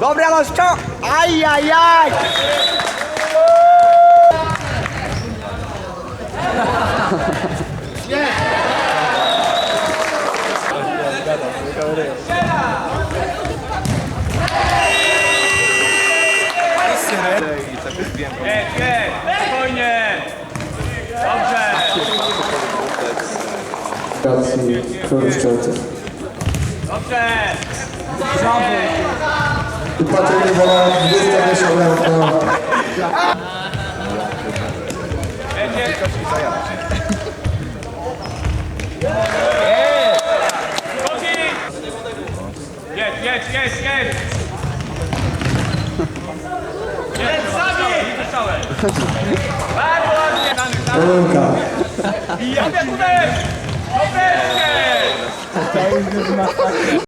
Dobra, no sto! Ajajaj! Jedź, jedź, spokojnie! Dobrze! Racji Chruszczowców. Dobrze! I patrzenie wola 28 Jedź, jedź! Jedź, jedź, jedź, jedź! Zabij! Bardzo ładnie! Kolonka. I jadę uderz! Dobrze! 感じしました。